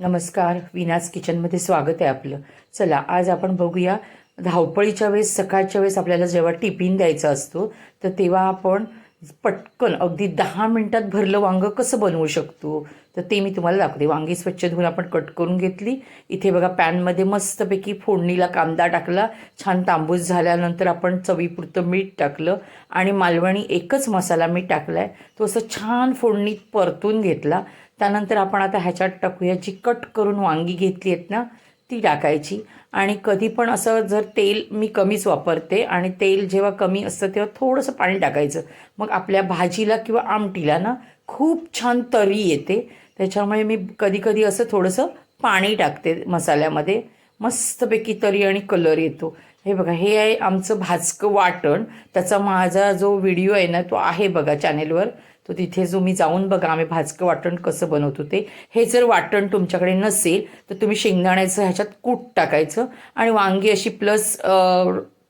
नमस्कार विनाज किचनमध्ये स्वागत आहे आपलं. चला आज आपण बघूया धावपळीच्या वेळेस सकाळच्या वेळेस आपल्याला जेव्हा टिफिन द्यायचा असतो तर तेव्हा आपण पटकन अगदी दहा मिनटात भरलं वांगं कसं बनवू शकतो? तर ते मी तुम्हाला दाखवते. वांगी स्वच्छ धुवून आपण कट करून घेतली. इथे बघा पॅनमध्ये मस्तपैकी फोडणीला कांदा टाकला. छान तांबूस झाल्यानंतर आपण चवीपुरतं मीठ टाकलं. आणि मालवणी एकच मसाला मी टाकला आहे तो असं छान फोडणीत परतून घेतला. त्यानंतर आपण आता ह्याच्यात टाकूया जी कट करून वांगी घेतली आहेत ना ती टाकायची. आणि कधी पण असं जर तेल मी कमीच वापरते आणि तेल जेव्हा कमी असतं तेव्हा थोडंसं पाणी टाकायचं. मग आपल्या भाजीला किंवा आमटीला ना खूप छान तरी येते. त्याच्यामुळे मी कधीकधी असं थोडंसं पाणी टाकते मसाल्यामध्ये. मस्तपैकी तरी आणि कलर येतो. हे बघा हे आहे आमचं भाजकं वाटण. त्याचा माझा जो व्हिडिओ आहे ना तो आहे बघा चॅनेलवर. तो तिथे जो मी जाऊन बघा आम्ही भाजकं वाटण कसं बनवतो ते. हे जर वाटण तुमच्याकडे नसेल तर तुम्ही शेंगदाण्याचं ह्याच्यात कूट टाकायचं आणि वांगी अशी प्लस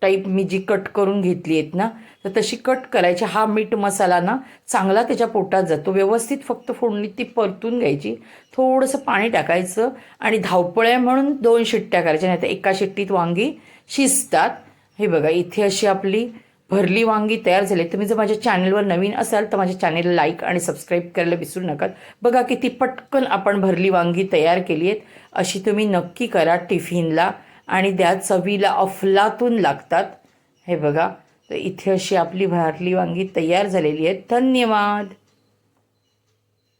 टाईप मी जी कट करून घेतली आहेत ना तर तशी कट करायची. हा मीठ मसाला ना चांगला त्याच्या पोटात जातो. व्यवस्थित फक्त फोडणी ती परतून घ्यायची. थोडंसं पाणी टाकायचं आणि धावपळ्या म्हणून दोन शिट्ट्या करायच्या नाही तर एका शिट्टीत वांगी शिजतात. हे बघा इथे अशी आपली भरली वांगी तयार झाली. तुम्ही जर माझ्या चॅनलवर नवीन असाल तर माझ्या चॅनेलला लाईक आणि सबस्क्राईब करायला विसरू नका. बघा किती पटकन आपण भरली वांगी तयार केली आहेत. अशी तुम्ही नक्की करा टिफिनला. आणि त्या चवीला अफलातून लागतात. हे बघा तर इथे अशी आपली भारली वांगी तयार झालेली आहेत धन्यवाद!